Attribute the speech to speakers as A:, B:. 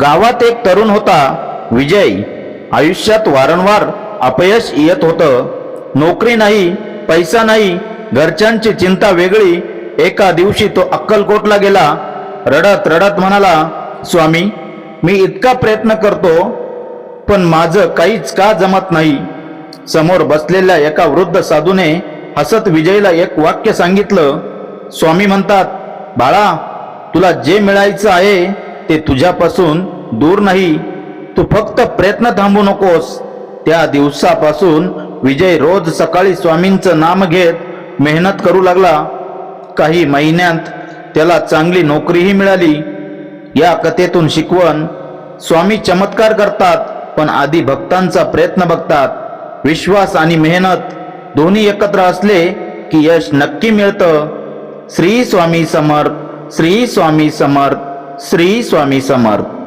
A: गावात एक तरुण होता विजय. आयुष्यात वारंवार अपयश येत होतं. नोकरी नाही पैसा नाही घरच्यांची चिंता वेगळी. एका दिवशी तो अक्कलकोटला गेला. रडत रडत म्हणाला स्वामी मी इतका प्रयत्न करतो पण माझं काहीच का जमत नाही? समोर बसलेल्या एका वृद्ध साधूने हसत विजयला एक वाक्य सांगितलं. स्वामी म्हणतात बाळा तुला जे मिळायचं आहे ते तुझ्यापासून दूर नाही. तू फक्त प्रयत्न थांबू नकोस. त्या दिवसापासून विजय रोज सकाळी स्वामींचं नाम घेत मेहनत करू लागला. काही महिन्यात त्याला चांगली नोकरीही मिळाली. या कथेतून शिकवण स्वामी चमत्कार करतात पण आधी भक्तांचा प्रयत्न बघतात. विश्वास आणि मेहनत दोन्ही एकत्र असले की यश नक्की मिळतं. श्री स्वामी समर्थ श्री स्वामी समर्थ श्री स्वामी समर्थ